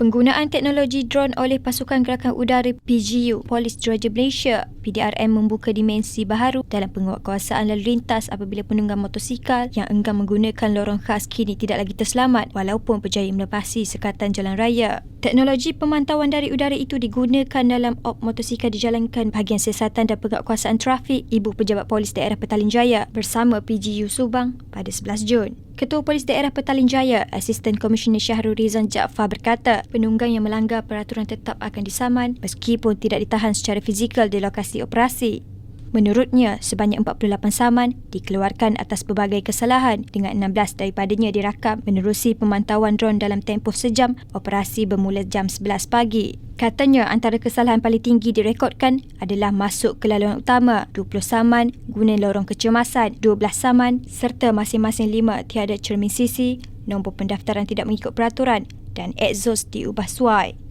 Penggunaan teknologi drone oleh Pasukan Gerakan Udara PGU Polis Diraja Malaysia PDRM membuka dimensi baharu dalam penguatkuasaan lalu lintas apabila penunggang motosikal yang enggan menggunakan lorong khas kini tidak lagi terselamat walaupun berjaya melepasi sekatan jalan raya. Teknologi pemantauan dari udara itu digunakan dalam op motosikal dijalankan bahagian siasatan dan penguatkuasaan trafik Ibu Pejabat Polis Daerah Petaling Jaya bersama PGU Subang pada 11 Jun. Ketua Polis Daerah Petaling Jaya, Asisten Komisioner Syahrul Rizan Jaafar berkata, penunggang yang melanggar peraturan tetap akan disaman meskipun tidak ditahan secara fizikal di lokasi operasi. Menurutnya, sebanyak 48 saman dikeluarkan atas pelbagai kesalahan dengan 16 daripadanya dirakam menerusi pemantauan drone dalam tempoh sejam operasi bermula jam 11 pagi. Katanya antara kesalahan paling tinggi direkodkan adalah masuk ke laluan utama 20 saman, guna lorong kecemasan 12 saman serta masing-masing 5 tiada cermin sisi, nombor pendaftaran tidak mengikut peraturan dan exhaust diubah suai.